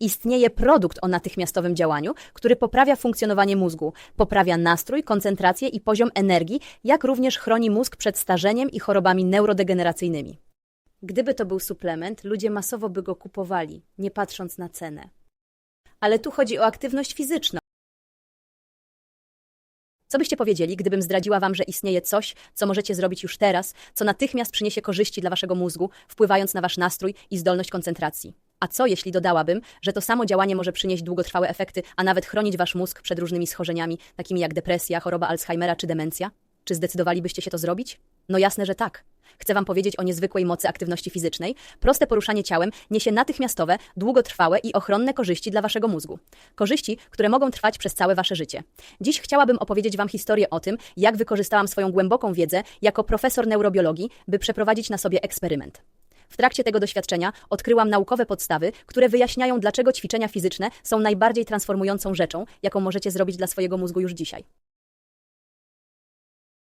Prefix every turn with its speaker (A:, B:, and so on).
A: Istnieje produkt o natychmiastowym działaniu, który poprawia funkcjonowanie mózgu, poprawia nastrój, koncentrację i poziom energii, jak również chroni mózg przed starzeniem i chorobami neurodegeneracyjnymi. Gdyby to był suplement, ludzie masowo by go kupowali, nie patrząc na cenę. Ale tu chodzi o aktywność fizyczną. Co byście powiedzieli, gdybym zdradziła wam, że istnieje coś, co możecie zrobić już teraz, co natychmiast przyniesie korzyści dla waszego mózgu, wpływając na wasz nastrój i zdolność koncentracji? A co jeśli dodałabym, że to samo działanie może przynieść długotrwałe efekty, a nawet chronić wasz mózg przed różnymi schorzeniami, takimi jak depresja, choroba Alzheimera czy demencja? Czy zdecydowalibyście się to zrobić? No jasne, że tak. Chcę Wam powiedzieć o niezwykłej mocy aktywności fizycznej. Proste poruszanie ciałem niesie natychmiastowe, długotrwałe i ochronne korzyści dla Waszego mózgu. Korzyści, które mogą trwać przez całe Wasze życie. Dziś chciałabym opowiedzieć Wam historię o tym, jak wykorzystałam swoją głęboką wiedzę jako profesor neurobiologii, by przeprowadzić na sobie eksperyment. W trakcie tego doświadczenia odkryłam naukowe podstawy, które wyjaśniają, dlaczego ćwiczenia fizyczne są najbardziej transformującą rzeczą, jaką możecie zrobić dla swojego mózgu już dzisiaj.